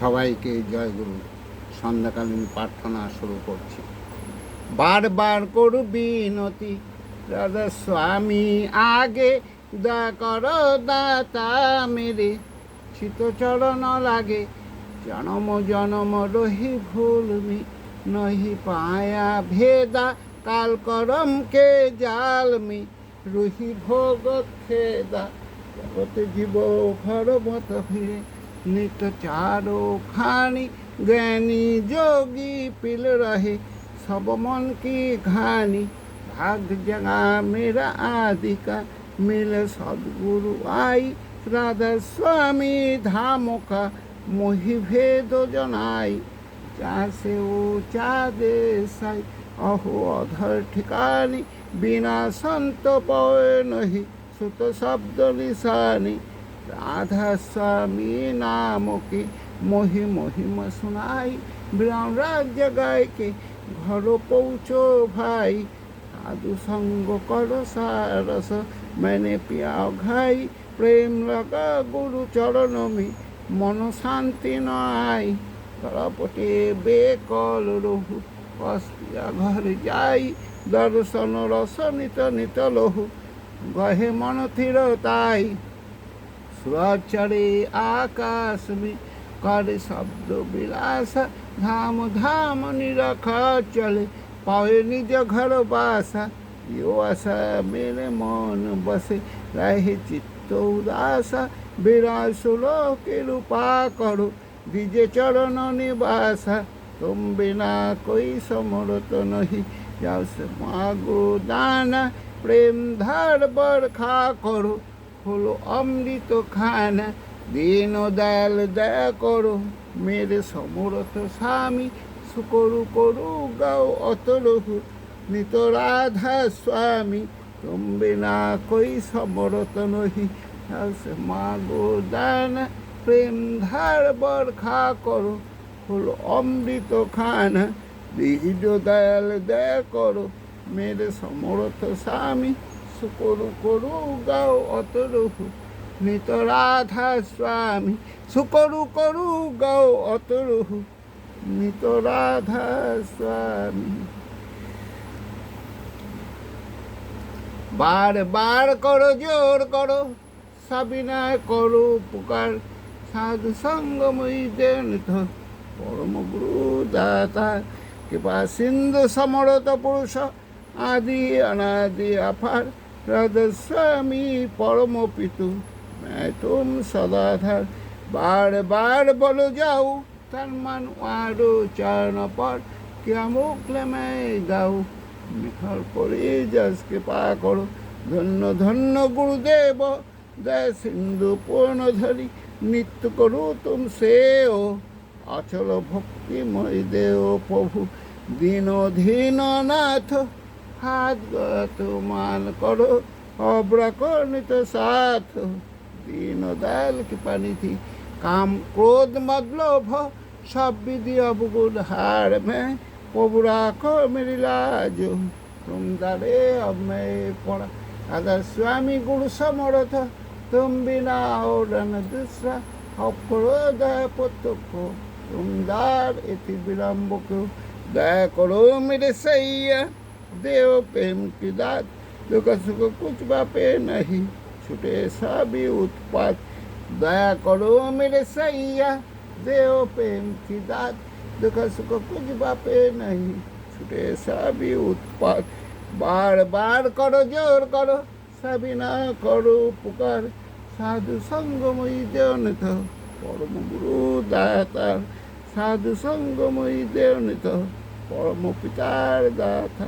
সবাইকে জয়গুরু সন্ধ্যাকালীন প্রার্থনা শুরু করছি। বারবার করু বিনতি, রাধা স্বামী, আগে দা কর দাতা মেরে। চিত চরণ লাগে, জনম জনম রহি ভুলমি, নহি পায়া ভেদা কাল করম কে জালমি। রুহি ভোগ খেদা, জগত জীব ভরবত ভিড়ে नित चारो खानी ज्ञानी जोगी पिल रहे, सब मन की घानी। भाग जगा मेरा आदि का मिल सदगुरु आई। राधा स्वामी धाम का मोहि भेद जनाई। चा से ओ चा देसाई अहो अधर ठिकानी। बिना संत पय नहीं, सुत शब्द निशानी। রাধা স্বামী নামকে মহি মহিমা শোনাই বিরাম রাজ্য গায়কে ঘর পৌঁছো ভাই। সাধু সঙ্গ কর সারস, মেনে পিয়াও ঘাই। প্রেম লাগা গুরু চরণমি মন শান্তি নাই। তরপটে বেকল রহু, অস্তিয়া ঘরে যাই। দর্শন রস নিত নিত লহু, গহে মন থির তাই। स्वर आकाश में कर शब्द विलास, धाम धाम निरख चले पाए निज घर बासा। यो आशा मेरे मन बसे, रहे चित्त उदासा। विरासुर के रूपा करो दीजे चरण निवास। तुम बिना कोई समरत नहीं जाओ से मागो दाना, प्रेम धर बरखा करो। হলো অমৃত খানা দীন দয়াল দয়া করো, মেরে সমরথ স্বামী, সুকরু করু, গাও অতরহু নিত রাধা স্বামী তুমি না কই সমরত নহি। সে মাগো দানা, প্রেম ধার বরখা করো। হলো অমৃত খানা দীন দয়াল দয়া করো, মেরে সমরথ স্বামী সুকরু করু গাও অতরহু নিত রাধা স্বামী, সুকরু, করু গাও অতরহু নিত রাধা স্বামী। বার বার করো, জোর করো সাবিনায় করো পুকার সাধু সঙ্গময়ী দেন পরম গুরু দাতা। কৃপা সিন্ধু সমরত পুরুষ, আদি, অনাদি আফার রদস্বামী পরম পিতু তুম সদাধার বারবার বলো যাও তার মান আরও চরণ পর কেমন ক্লেমে গাও নিখর করে যাসকে পা করো ধন্য ধন্য গুরুদেব দয় সিন্ধু পূর্ণ ধরি নিত্য করু তুম সেও অচল ভক্তিময় দেও প্রভু দীন নাথ নাথ হাত গত মান করো অব্রকর্ণিত সাথ दीन दयाल की पानी थी काम क्रोध मद लोभ सब विधि अवगुण हार में प्रभु राखो मेरी लाज तुम दरे अब मैं पड़ा अगर स्वामी गुरु समर्थ तुम बिना और न दूसरा अप्रोद पुत्र को तुम दार इति विलम्ब को दया करो मेरे सैया देव प्रेम की दात दुख सुख कुछ बापे नहीं, छुटे सभी उत्पात। दया करो मेरे सैया, देव प्रेम की दात दुख सुख कुछ बापे नहीं, छुटे सभी उत्पात। बार बार करो, ज़ोर करो, सभी ना करो पुकार। साधु संगमयी देवनित, परम गुरु दातार साधु संगमयी देवनित, परम पितार दाता।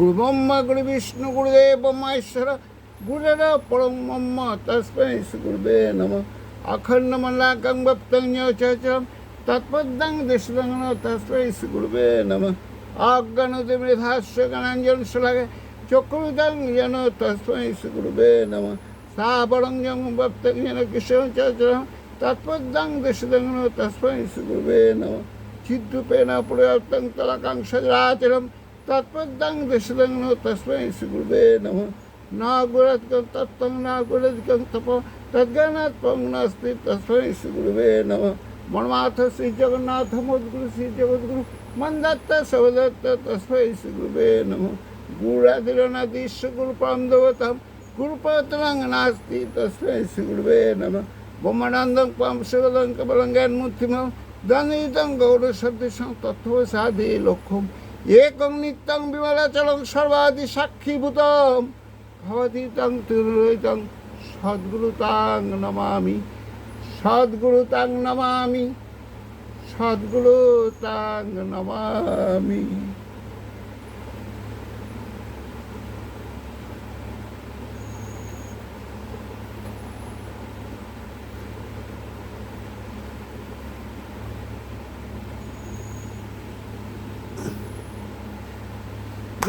গুরু ব্রহ্মা গুরু বিষ্ণু গুরুদেব মহেশ্বর গুরুর পরম ব্রহ্মা তস্মৈ গুরুবে নম অখণ্ডমলাকং ভক্তং চম তৎপদ্দং দৃষ্টং তস্মৈ গুরুবে নম অজ্ঞানতিমৃধাস্য গণাঞ্জন শ্লাঘে চক্রুদং যেন তস্মৈ গুরুবে নম সাবরং যং ভক্তং যেন কিশোর চম তৎপদ্দং দৃষ্টং তস্মৈ গুরুবে নম চিদ্রূপেণ প্রয়াপ্তং তলাকাংশ রাচরম তৎপদাং দশরং ন তস্মৈ শ্রীগুরুবে নম। না গুণাৎকং তত্ত্বং না গুণাৎকং তপ। তদ্গণাৎ পং নাস্তি তস্মৈ শ্রীগুরুবে নম। মন্মাথ শ্রী জগন্নাথ মদ্গুরু শ্রী জগদ্গুরু মন্দত্ত সবদত্ত তস্মৈ শ্রীগুরুবে নম। গুড়াদিরনাদিশ্ব গুরুপাম দেবতাম গুরুপাতরং নাস্তি তস্মৈ শ্রীগুরুবে নম। বোমানন্দং পাম শিবলং কবলং জ্ঞানমূর্তিম দনিদং গৌরশব্দ তথ্য সাধি লক্ষ্যম একং নিত্যং বিমলাচলং সর্বাদি সাক্ষীভূতম। ভবতীতং তুরুতং সদ্গুরু তাং নমামি। সদ্গুরু তাং নমামি। সদ্গুরু তাং নমামি।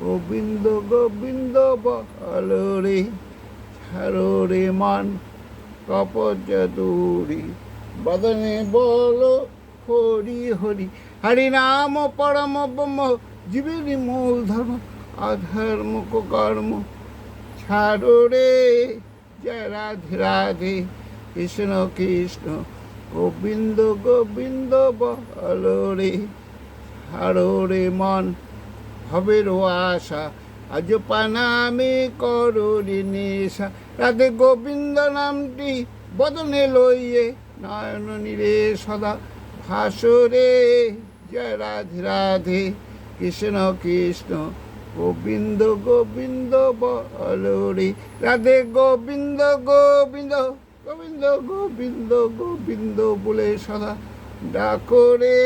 গোবিন্দ গোবিন্দ বলরে ছাড়ো রে মান কপচ দূরি। বদনে বল হরি হরি হরি নাম পরম ব্রহ্ম জীবের মূল ধর্ম, অধর্ম কর্ম ছাড়ো রে জয় রাধে রাধে, কৃষ্ণ কৃষ্ণ, গোবিন্দ গোবিন্দ বল রে রে মন ভবের আশা। আজ পানামে করুরি নেশা। রাধে গোবিন্দ নামটি বদনে লইয়ে নয়ন নীরে সদা। ভাসরে, জয় রাধে রাধে। কৃষ্ণ কৃষ্ণ, গোবিন্দ গোবিন্দ বলরে। রাধে গোবিন্দ গোবিন্দ গোবিন্দ গোবিন্দ গোবিন্দ বলে সদা। ডাকরে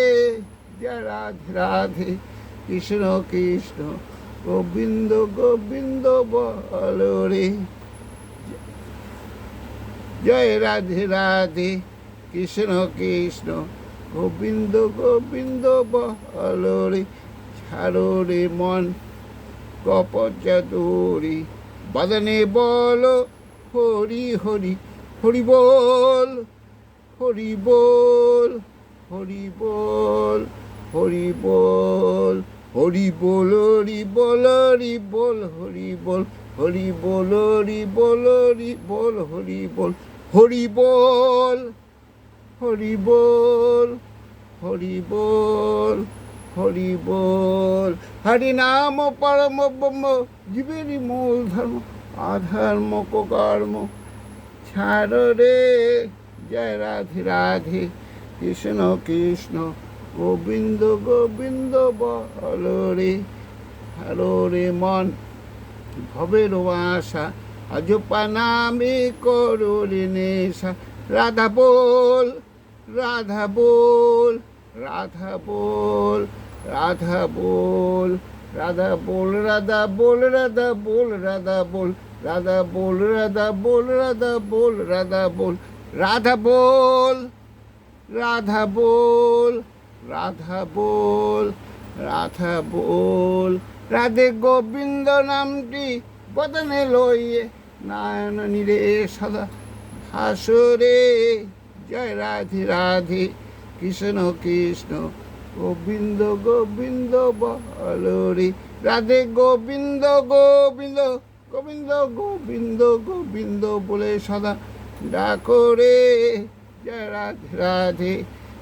জয় রাধে রাধে। কৃষ্ণ কৃষ্ণ, গোবিন্দ গোবিন্দ, বলরে। জয় রাধে রাধে, কৃষ্ণ কৃষ্ণ, গোবিন্দ গোবিন্দ, বলরে। ছাড়ো রে মন, কপচাতুরি, বদনে বল, হরি হরি হরি বল হরি বল হরি বল। হরি বল হরি বল হরি বল হরি বল হরি বল হরি বল হরি বল হরি বল হরি বল হরি বল হরি বল হরি বল হরি বল হরি নাম পরম ব্রহ্ম জীবেরই মূল ধর্ম আধর্ম কর্ম ছাড় রে জয় রাধে রাধে কৃষ্ণ কৃষ্ণ গোবিন্দ গোবিন্দ বল রে রে মন ভবের আশা আজ পানামে করো রে নেশা রাধা বল রাধা বল রাধা বল রাধা বল রাধা বল রাধা বল রাধা বল রাধা বল রাধা বল রাধা বল রাধা বল রাধা বল রাধা বল রাধা বল রাধা বল রাধা বল। রাধে গোবিন্দ নামটি বদনে লইয়ে নারায়ণ নীরে সদা ভাসরে। জয় রাধে রাধে, কৃষ্ণ কৃষ্ণ, গোবিন্দ গোবিন্দ বলরে রাধে গোবিন্দ গোবিন্দ গোবিন্দ গোবিন্দ গোবিন্দ বলে সদা ডাকরে জয় রাধে রাধে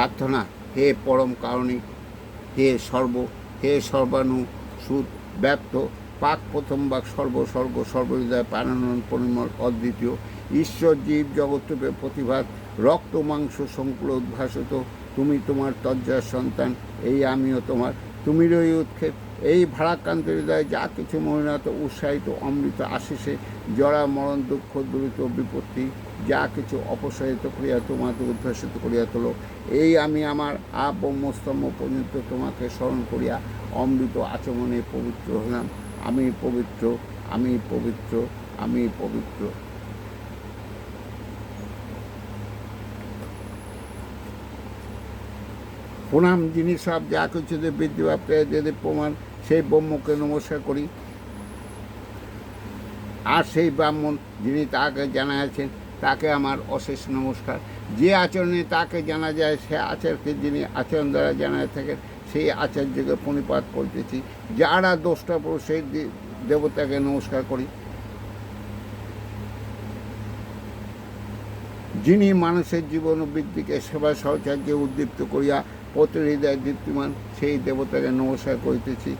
প্রার্থনা, হে পরম কারণিক, হে সর্ব, হে সর্বাণু সুদ ব্যক্ত, পাক প্রথম বাক সর্বসর্গ সর্বহৃদয় পারানন পরিমল, অদ্বিতীয়, ঈশ্বর জীব জগৎরূপে প্রতিভাত, রক্ত, মাংস, সংকুল, উদ্ভাসিত, তুমি তোমার তজ্জার সন্তান, এই আমিও তোমার তুমি রই উৎক্ষেপ, এই ভারাক্রান্ত হৃদয়ে যা কিছু মহিনাত উৎসাহিত অমৃত আশিসে জরা মরণ, দুঃখ দূরিত বিপত্তি, যা কিছু অপসারিত করিয়া তোমাকে উদ্ভাসিত করিয়া তোলো। এই আমি আমার আব্রহ্মস্তম্ভ পর্যন্ত তোমাকে স্মরণ করিয়া অমৃত আচমনে পবিত্র হলাম। আমি পবিত্র আমি পবিত্র আমি পবিত্র। প্রণাম, যিনি সব যা কিছু বৃদ্ধি বা যদি প্রমাণ, সেই ব্রহ্মকে নমস্কার করি। আর সেই ব্রাহ্মণ যিনি তাকে জানা আছেন তাকে আমার অশেষ নমস্কার। যে আচরণে তাকে জানা যায়, সে আচারকে যিনি আচরণ দ্বারা জানা থাকেন, সেই আচার্যকে প্রণিপাত করতেছি যারা দোষটা পুরুষ সেই দেবতাকে নমস্কার করি। যিনি মানুষের জীবন বৃদ্ধিকে, সেবা সহচার্যে উদ্দীপ্ত করিয়া প্রতি দীপ্তিমান, সেই দেবতাকে নমস্কার করিতেছি।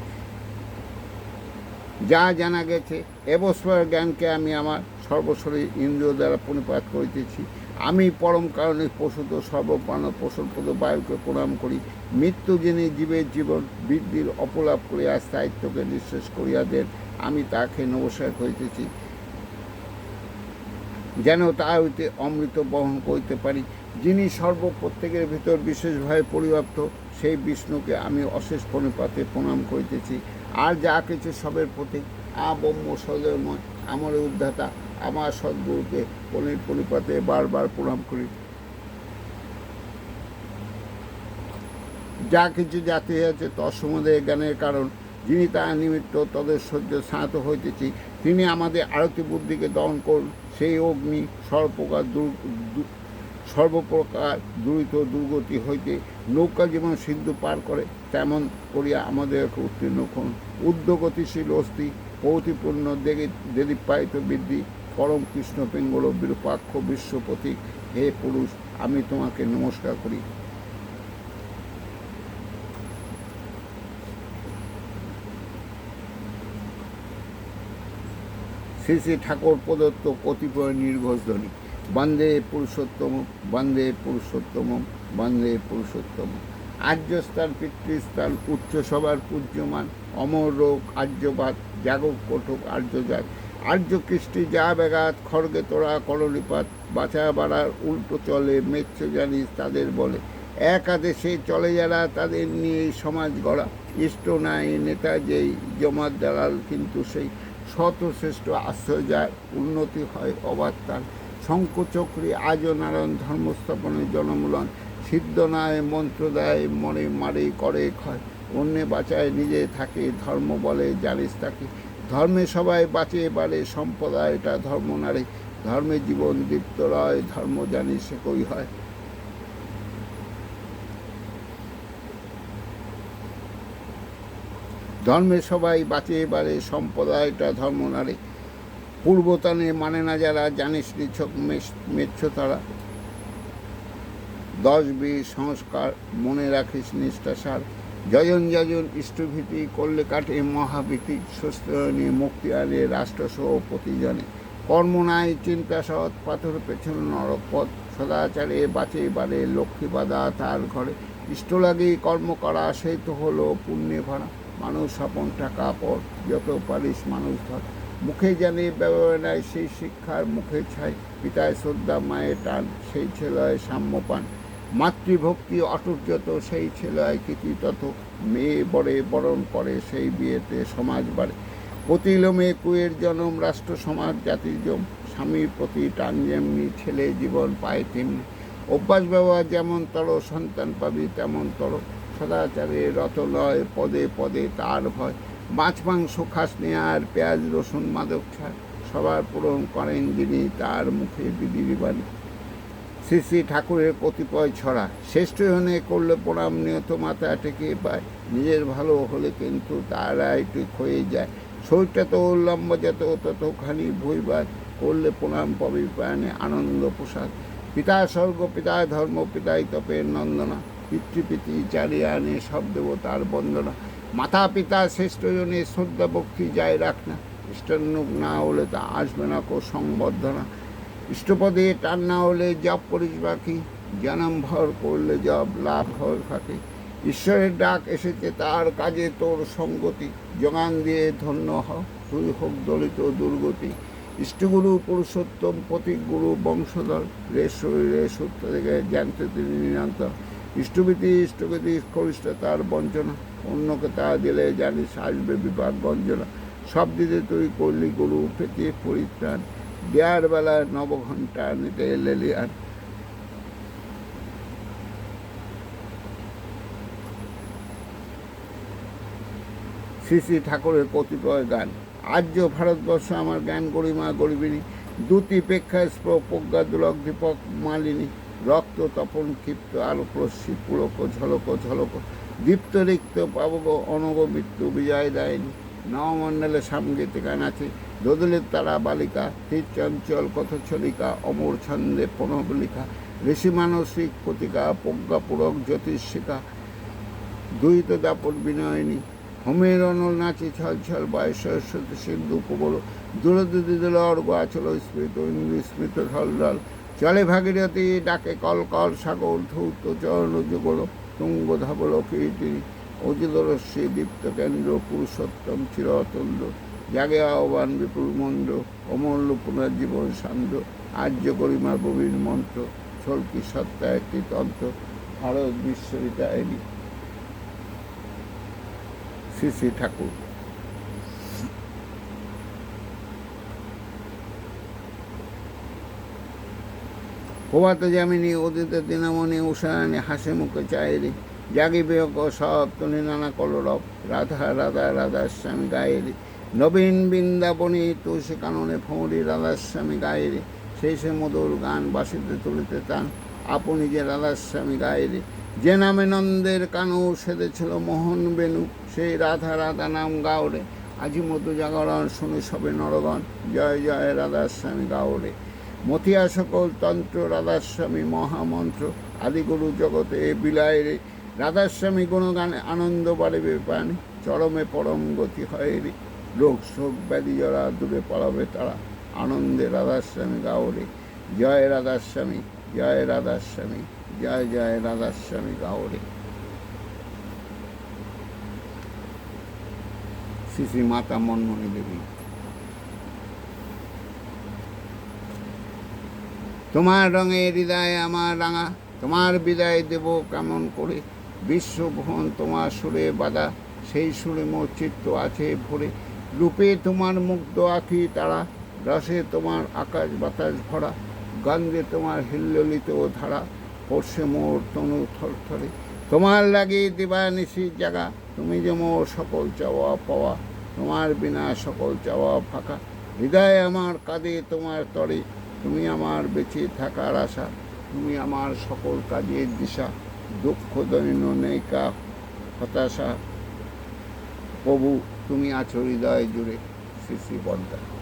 যা জানা গেছে এবস্বর জ্ঞানকে আমি আমার সর্বশরীর ইন্দ্রিয় দ্বারা পরিপাত করিতেছি। আমি পরম কারণে পশুত, সর্বপ্রাণ পশুপদ বায়ুকে প্রণাম করি। মৃত্যু যিনি জীবের জীবন বৃদ্ধির অপলাপ করিয়া স্থায়িত্বকে নিঃশেষ করিয়া দেন, আমি তাকে নমস্কার করিতেছি। যেন তা হইতে অমৃত বহন করিতে পারি। যিনি সর্ব প্রত্যেকের ভিতর বিশেষভাবে পরিব্যাপ্ত সেই বিষ্ণুকে আমি অশেষ প্রণিপাতে প্রণাম করিতেছি। আর যা কিছু সবের প্রতি আ ব্রহ্ম সদয়ময় আমার উদ্ধাতা, আমার সদ্গুরুকে পনির পরিপাতে বারবার প্রণাম করি। যা কিছু জাতি আছে তৎসম্বন্ধে জ্ঞানের কারণ, যিনি তার নিমিত্ত তদের সহ্য স্নাত হইতেছি, তিনি আমাদের আরতি বুদ্ধিকে দহন করুন। সেই অগ্নি সর্বপ্রকার দুর সর্বপ্রকার দূরিত দুর্গতি হইতে নৌকা যেমন সিন্ধু পার করে, তেমন করিয়া আমাদেরকে উত্তীর্ণ করুন। উদ্যোগতিশীল অস্থি, প্রতিপূর্ণ দেগে দেদীপায়িত বৃদ্ধি, পরম কৃষ্ণ পিঙ্গল বিরূপাক্ষ বিশ্বপতি হে পুরুষ, আমি তোমাকে নমস্কার করি। শ্রী শ্রী ঠাকুর প্রদত্ত কতিপয় নির্ঘোষধ্বনি বন্দে পুরুষোত্তম বন্দে পুরুষোত্তম বন্দে পুরুষোত্তম। আর্যস্থান, পিতৃস্থান উচ্চ সবার পূজ্যমান, অমর রোগ, আর্যবাদ জাগক কটক আর্যজাত। আর্য কৃষ্টি যা ব্যাঘাত, খড়গে তোরা করলিপাত বাছা বাড়ার উল্টো চলে, মেচ্ছ জানিস তাদের বলে। একাদেশে চলে যারা, তাদের নিয়ে সমাজ গড়া। ইষ্ট নাই নেতা যেই জমাত দালাল, কিন্তু সেই শত শ্রেষ্ঠ আশ্রয় যায়, উন্নতি হয় অবাধ তার শঙ্কচক্রী আজ নারায়ণ ধর্মস্থাপনের জনমূলন। সিদ্ধ নয় মন্ত্র দেয় মনে মারে, করে, ক্ষয়। অন্যে বাঁচায়, নিজে থাকে, ধর্ম বলে জানিস তাকে। ধর্মে সবাই বাঁচে, বাড়ে সম্প্রদায়টা ধর্ম নারে। ধর্মে জীবন দীপ্ত রয়, ধর্ম জানি সে কই হয়। ধর্মে সবাই বাঁচে, বাড়ে সম্প্রদায়টা ধর্ম নারে। পূর্বতানে মানে না যারা, জানিস নিছক মেচ্ছ তারা। দশ বি সংস্কার, মনে রাখিস নিষ্ঠাসার যজন যজন ইষ্টভীতি করলে কাটে মহাভীতি সুস্থ নিয়ে মুক্তি আনে রাষ্ট্রসহ প্রতিজনে। কর্ম নাই, চিন্তা সৎ, পাথর পেছন নরকপথ সদাচারে বাঁচে বাড়ে লক্ষ্মী বাধা তার ঘরে। ইষ্ট লাগে কর্ম করা, সেই তো হলো পুণ্যে ভরা। মানুষ স্বপন টাকা পর, যত পারিস মানুষ ধর। মুখে জানে ব্যবহার নাই, সেই শিক্ষার মুখে ছাই। পিতায় শ্রদ্ধা, মায়ের টান, সেই ছেলেয় সাম্য পান। মাতৃভক্তি অটুট যত, সেই ছেলেয় কৃতি তত। মেয়ে বড়ে বরণ করে, সেই বিয়েতে সমাজ বাড়ে। প্রতিলোমে কুয়ের জনম, রাষ্ট্র, সমাজ, জাতির জম। স্বামীর প্রতি টান যেমনি ছেলে জীবন পায় তেমনি। অভ্যাস, ব্যবহার যেমন তর, সন্তান পাবি তেমন তর। সদাচারে রত লয় পদে পদে তার ভয়। মাছ, মাংস খাস আর পেঁয়াজ, রসুন, মাদক সবার পূরণ করেন যিনি তার মুখে বিধি বাণী শ্রী শ্রী ঠাকুরের কতিপয় ছড়া শ্রেষ্ঠ হনে করলে প্রণাম নিয়ত মাথা টেকে পায়। নিজের ভালো হলে কিন্তু তারা একটু ক্ষয়ে যায়। শরীরটা তো লম্বা যত, ততখানি ভইবার করলে প্রণাম পাবি প্রাণে আনন্দ প্রসাদ। পিতা স্বর্গ, পিতা ধর্ম, পিতাই তপের নন্দনা। পিতৃপিতি চারিয়ে আনে সব দেবতার বন্দনা। মাতা পিতা শ্রেষ্ঠ জনে শ্রদ্ধা, ভক্তি যায় রাখ না। ইষ্টান্নুক না হলে তা আসবে না কো সংবর্ধনা। ইষ্টপদে টান না হলে জপ করিস বাকি, জনম ভর করলে জব লাভ হয় থাকে। ঈশ্বরের ডাক এসেছে, তার কাজে তোর সঙ্গতি। যোগান দিয়ে ধন্য হ, তুই হোক দলিত দুর্গতি। ইষ্টগুরু, পুরুষোত্তম গুরু বংশধর, রে শরীরে সত্য থেকে জানতে তিনি নিরন্তর। ইষ্টভীতি, ইষ্টগতি করিষ্ঠ তার বঞ্চনা। অন্যকে তা দিলে জানিস আসবে বিপাক গঞ্জনা। সব দিতে তুই করলি গুরু পেতে পরিত্রাণ দেয়ার বেলায় নবঘণ্টা নিতে এলেলি আর। শ্রী শ্রী ঠাকুরের কতিপয় গান। আর্য ভারতবর্ষ আমার জ্ঞান গরিমা গরিবিনী। দুটি প্রেক্ষা স্প্র প্রজ্ঞা দুলক দীপক মালিনী। রক্ত তপন ক্ষিপ্ত আলোক রশ্মি পুলক ঝলক ঝলক। দীপ্ত রিক্ত পাবক অনগ মৃত্যু বিজয় দেয়নি। নবমণ্ডলে সামগীত গান আছে দোদলের তারা বালিকা তীর চঞ্চল কথছলিকা, অমর ছন্দে প্রণবলিকা। ঋষি মানসিক প্রতিকা প্রজ্ঞাপূরক জ্যোতিষিকা। দুহিত দাপট বিনয়নী। হোমের অনল নাচে ছল ছল বয়স সরস্বতী সিন্ধু প্রবল। দূরদূতি দিল অর্ঘ আচল স্মৃত ইন্দ্র স্মৃত ঢল চলে ভাগীরথী, ডাকে কল কল সাগর, ধৌত, চরণ, যুগল। তুঙ্গ ধবল কীর্তিনী অজিদরস্যে দীপ্তকেন্দ্র পুরুষোত্তম চিরতন্দ্র জাগে আহ্বান বিপুল মন্দ্র অমূল্য পুনর্জীবন সান্দ্র আর্য গরিমা গভীর মন্ত্র, ছলকি সত্তা একটি তন্ত্র ভারত বিশ্ববিদ্যালয় শ্রী শ্রী ঠাকুর। প্রভাত যামিনী অদিত দিনামণি উষায়ণী হাসি মুখে চায়েরি সব তুলি নানা কলরব, রাধা রাধা রাধার স্বামী গায়েরি, নবীন বৃন্দাবনী তুলসী কাননে ফৌরি রাধার স্বামী গায়েরি, সেই সে মধুর গান বাসিতে তুলিতে তান আপনি যে রাধার স্বামী গায়েরি। যে নামে নন্দের কানু সেদেছিল মোহন বেনু, সেই রাধা রাধা নাম গাওরে। আজি মধু জাগরণ, শুনে সবে নরগণ, জয় জয় রাধাস্বামী গাওরে। মতিয়া সকল তন্ত্র, রাধাস্বামী মহামন্ত্র, আদিগুরু জগতে বিলায় রে রাধাস্বামী গুণগানে আনন্দ বাড়িবে পানি, চরমে পরম গতি হয় রে রোগ শোক ব্যাধি জরা দূরে পড়াবে তারা, আনন্দে রাধাস্বামী গাওরে জয় রাধাস্বামী জয় রাধাস্বামী, জয় জয় রাধাস্বামী গাওরে শ্রী শ্রী মাতা মনমণি দেবী। তোমার রঙে হৃদয় আমার রাঙা, তোমার বিদায় দেব কেমন করে? বিশ্বভুবন তোমার সুরে বাধা, সেই সুরে মোর চিত্ত আছে ভরে। রূপে তোমার মুগ্ধ আঁকি তারা, রসে তোমার আকাশ বাতাস ভরা, গন্ধে তোমার হিল্লিত ধারা পড়ছে মোর তনু থরথরে। তোমার লাগে দিবানিশি জাগা, তুমি যে মোর সকল চাওয়া পাওয়া, তোমার বিনা সকল চাওয়া ফাঁকা। হৃদয় আমার কাঁদে তোমার তরে তুমি আমার বেঁচে থাকার আশা, তুমি আমার সকল কাজের দিশা, দুঃখ, দৈন্য কা হতাশা, প্রভু, তুমি আছো হৃদয় জুড়ে শ্রী শ্রী বদ্দা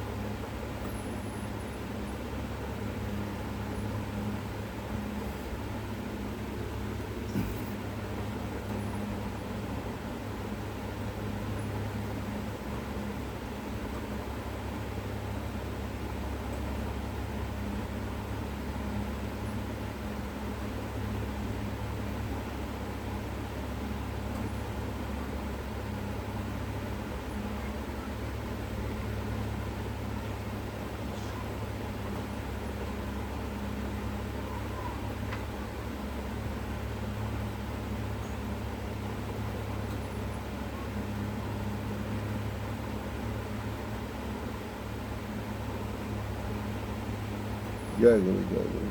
জয় গুরু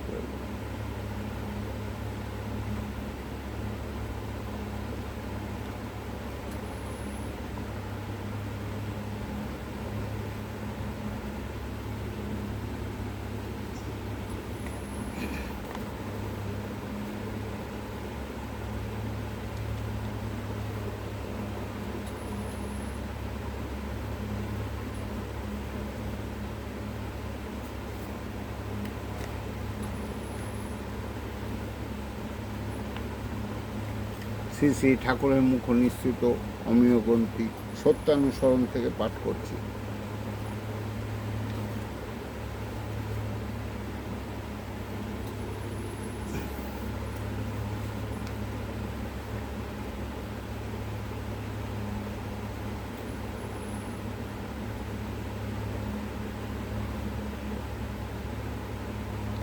শ্রী শ্রী ঠাকুরের মুখ নিশ্চিত অমীয় গ্রন্থি সত্যানুসরণ থেকে পাঠ করছি।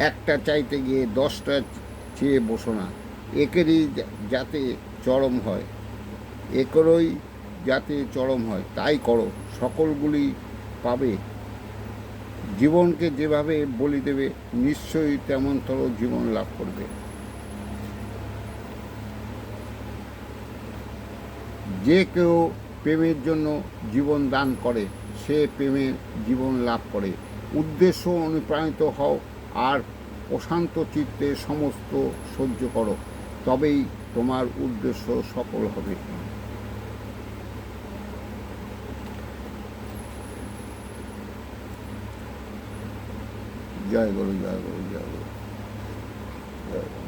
একটা চাইতে গিয়ে দশটা চেয়ে বসো না। একেরই যাতে চরম হয়। একেরই যাতে চরম হয়, তাই করো। সকলগুলি পাবে। জীবনকে যেভাবে বলি দেবে, নিশ্চয়ই তেমনতর জীবন লাভ করবে। যে কেউ প্রেমের জন্য জীবন দান করে, সে প্রেমে জীবন লাভ করে। উদ্দেশ্য অনুপ্রাণিত হও আর প্রশান্ত চিত্তে সমস্ত সহ্য করো। তবেই তোমার উদ্দেশ্য সফল হবে জয় গুরু জয় গুরু জয় গুরু জয়